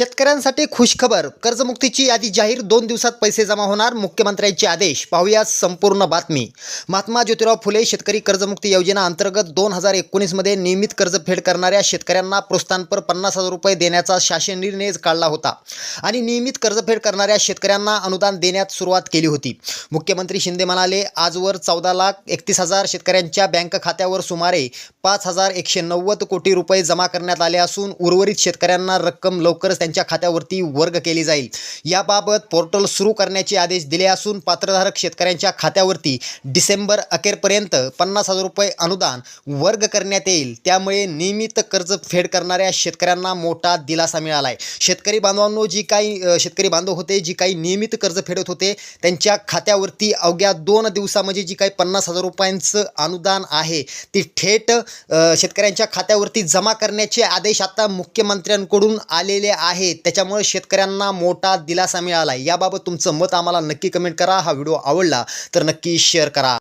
शेतकऱ्यांसाठी खुशखबर. कर्जमुक्तीची यादी जाहीर. दोन दिवसात पैसे जमा होणार. मुख्यमंत्र्यांचे आदेश. पाहूया संपूर्ण बातमी. महात्मा ज्योतिराव फुले शेतकरी कर्जमुक्ती योजना अंतर्गत दोन हजार एकोणीसमध्ये नियमित कर्जफेड करणाऱ्या शेतकऱ्यांना प्रोत्साहनपर पन्नास हजार रुपये देण्याचा शासन निर्णय काढला होता. आणि नियमित कर्जफेड करणाऱ्या शेतकऱ्यांना अनुदान देण्यात सुरुवात केली होती. मुख्यमंत्री शिंदे म्हणाले आजवर चौदा लाख एकतीस हजार शेतकऱ्यांच्या बँक खात्यावर सुमारे पाच हजार एकशे नव्वद कोटी रुपये जमा करण्यात आले असून उर्वरित शेतकऱ्यांना रक्कम लवकरच त्यांच्या खात्यावरती वर्ग केली जाईल. याबाबत पोर्टल सुरू करण्याचे आदेश दिले असून पात्रधारक शेतकऱ्यांच्या खात्यावरती डिसेंबर अखेरपर्यंत पन्नास हजार रुपये अनुदान वर्ग करण्यात येईल. त्यामुळे नियमित कर्ज फेड करणाऱ्या शेतकऱ्यांना मोठा दिलासा मिळाला आहे शेतकरी बांधवांनो जी काही शेतकरी बांधव होते जी काही नियमित कर्ज फेडत होते त्यांच्या खात्यावरती अवघ्या दोन दिवसामध्ये जी काही पन्नास हजार रुपयांचं अनुदान आहे ती थेट शेतकऱ्यांच्या खात्यावरती जमा करण्याचे आदेश आता मुख्यमंत्र्यांकडून आलेले आहेत. त्याच्यामुळे शेतकऱ्यांना मोठा दिलासा मिळाला. याबाबत तुमचं मत आम्हाला नक्की कमेंट करा. हा व्हिडिओ आवडला तर नक्की शेअर करा.